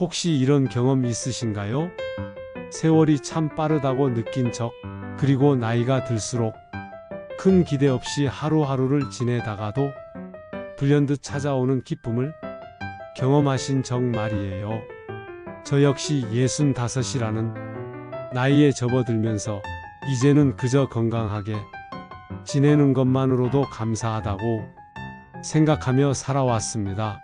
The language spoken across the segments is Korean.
혹시 이런 경험 있으신가요? 세월이 참 빠르다고 느낀 적, 그리고 나이가 들수록 큰 기대 없이 하루하루를 지내다가도 불현듯 찾아오는 기쁨을 경험하신 적 말이에요. 저 역시 예순 다섯이라는 나이에 접어들면서 이제는 그저 건강하게 지내는 것만으로도 감사하다고 생각하며 살아왔습니다.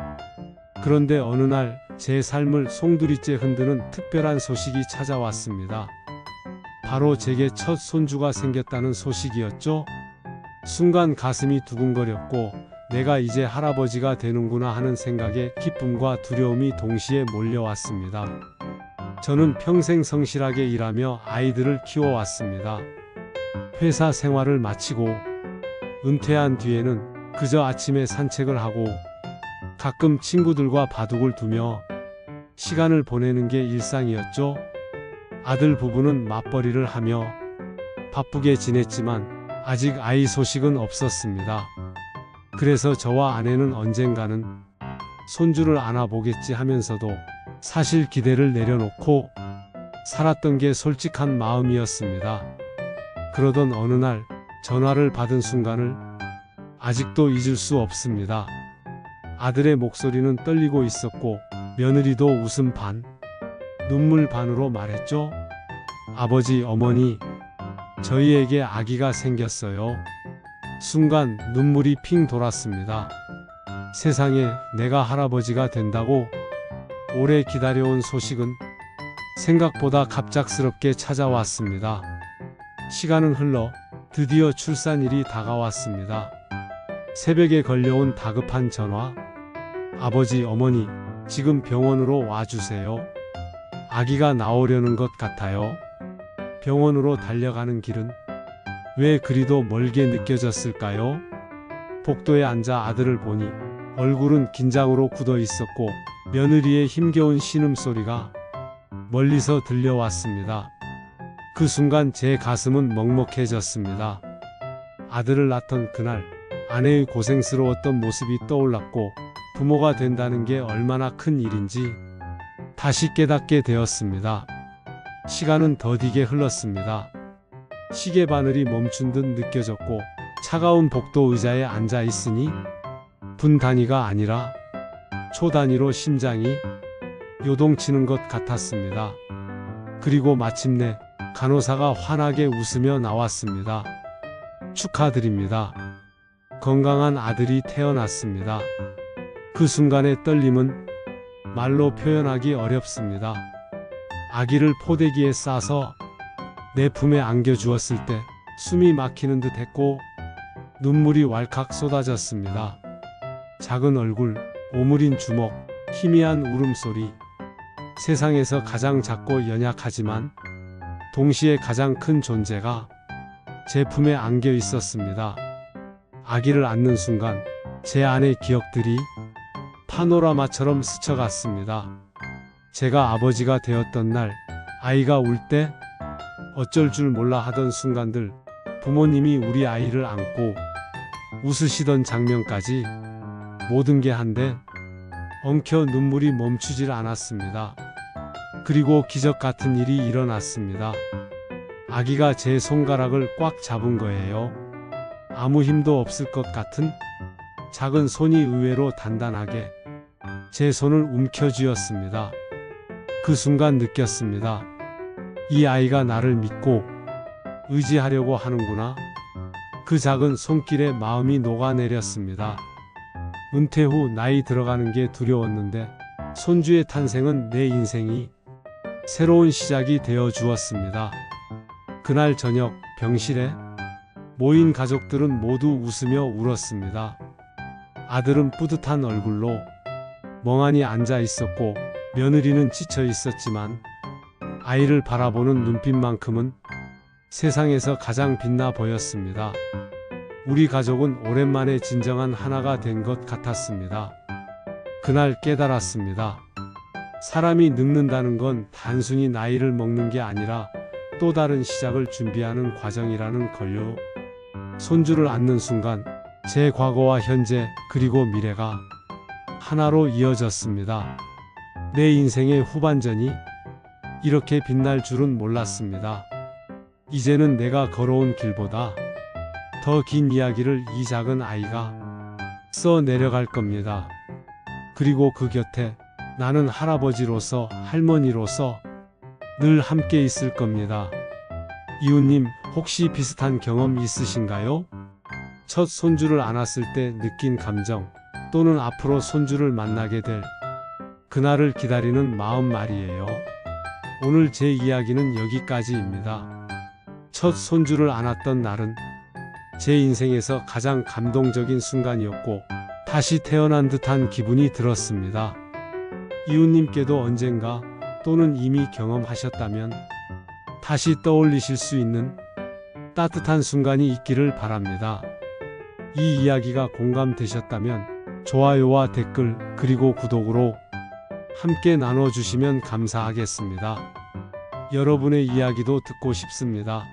그런데 어느 날 제 삶을 송두리째 흔드는 특별한 소식이 찾아왔습니다. 바로 제게 첫 손주가 생겼다는 소식이었죠. 순간 가슴이 두근거렸고 내가 이제 할아버지가 되는구나 하는 생각에 기쁨과 두려움이 동시에 몰려왔습니다. 저는 평생 성실하게 일하며 아이들을 키워왔습니다. 회사 생활을 마치고 은퇴한 뒤에는 그저 아침에 산책을 하고 가끔 친구들과 바둑을 두며 시간을 보내는 게 일상이었죠. 아들 부부는 맞벌이를 하며 바쁘게 지냈지만 아직 아이 소식은 없었습니다. 그래서 저와 아내는 언젠가는 손주를 안아보겠지 하면서도 사실 기대를 내려놓고 살았던 게 솔직한 마음이었습니다. 그러던 어느 날 전화를 받은 순간을 아직도 잊을 수 없습니다. 아들의 목소리는 떨리고 있었고 며느리도 웃음 반, 눈물 반으로 말했죠. 아버지, 어머니, 저희에게 아기가 생겼어요. 순간 눈물이 핑 돌았습니다. 세상에 내가 할아버지가 된다고 오래 기다려온 소식은 생각보다 갑작스럽게 찾아왔습니다. 시간은 흘러 드디어 출산일이 다가왔습니다. 새벽에 걸려온 다급한 전화. 아버지, 어머니, 지금 병원으로 와주세요. 아기가 나오려는 것 같아요. 병원으로 달려가는 길은 왜 그리도 멀게 느껴졌을까요? 복도에 앉아 아들을 보니 얼굴은 긴장으로 굳어 있었고 며느리의 힘겨운 신음소리가 멀리서 들려왔습니다. 그 순간 제 가슴은 먹먹해졌습니다. 아들을 낳던 그날 아내의 고생스러웠던 모습이 떠올랐고 부모가 된다는 게 얼마나 큰 일인지 다시 깨닫게 되었습니다. 시간은 더디게 흘렀습니다. 시계 바늘이 멈춘 듯 느껴졌고 차가운 복도 의자에 앉아 있으니 분 단위가 아니라 초 단위로 심장이 요동치는 것 같았습니다. 그리고 마침내 간호사가 환하게 웃으며 나왔습니다. 축하드립니다. 건강한 아들이 태어났습니다. 그 순간의 떨림은 말로 표현하기 어렵습니다. 아기를 포대기에 싸서 내 품에 안겨 주었을 때 숨이 막히는 듯 했고 눈물이 왈칵 쏟아졌습니다. 작은 얼굴, 오므린 주먹, 희미한 울음소리. 세상에서 가장 작고 연약하지만 동시에 가장 큰 존재가 제 품에 안겨 있었습니다. 아기를 안는 순간 제 안의 기억들이 파노라마처럼 스쳐갔습니다. 제가 아버지가 되었던 날, 아이가 울 때 어쩔 줄 몰라 하던 순간들, 부모님이 우리 아이를 안고 웃으시던 장면까지 모든 게 한데 엉켜 눈물이 멈추질 않았습니다. 그리고 기적 같은 일이 일어났습니다. 아기가 제 손가락을 꽉 잡은 거예요. 아무 힘도 없을 것 같은 작은 손이 의외로 단단하게 제 손을 움켜쥐었습니다. 그 순간 느꼈습니다. 이 아이가 나를 믿고 의지하려고 하는구나. 그 작은 손길에 마음이 녹아내렸습니다. 은퇴 후 나이 들어가는 게 두려웠는데 손주의 탄생은 내 인생이 새로운 시작이 되어 주었습니다. 그날 저녁 병실에 모인 가족들은 모두 웃으며 울었습니다. 아들은 뿌듯한 얼굴로 멍하니 앉아 있었고 며느리는 지쳐 있었지만 아이를 바라보는 눈빛만큼은 세상에서 가장 빛나 보였습니다. 우리 가족은 오랜만에 진정한 하나가 된 것 같았습니다. 그날 깨달았습니다. 사람이 늙는다는 건 단순히 나이를 먹는 게 아니라 또 다른 시작을 준비하는 과정이라는 걸요. 손주를 안는 순간 제 과거와 현재 그리고 미래가 하나로 이어졌습니다. 내 인생의 후반전이 이렇게 빛날 줄은 몰랐습니다. 이제는 내가 걸어온 길보다 더 긴 이야기를 이 작은 아이가 써 내려갈 겁니다. 그리고 그 곁에 나는 할아버지로서 할머니로서 늘 함께 있을 겁니다. 이웃님, 혹시 비슷한 경험 있으신가요? 첫 손주를 안았을 때 느낀 감정, 또는 앞으로 손주를 만나게 될 그날을 기다리는 마음 말이에요. 오늘 제 이야기는 여기까지입니다. 첫 손주를 안았던 날은 제 인생에서 가장 감동적인 순간이었고, 다시 태어난 듯한 기분이 들었습니다. 이웃님께도 언젠가 또는 이미 경험하셨다면 다시 떠올리실 수 있는 따뜻한 순간이 있기를 바랍니다. 이 이야기가 공감되셨다면 좋아요와 댓글 그리고 구독으로 함께 나눠주시면 감사하겠습니다. 여러분의 이야기도 듣고 싶습니다.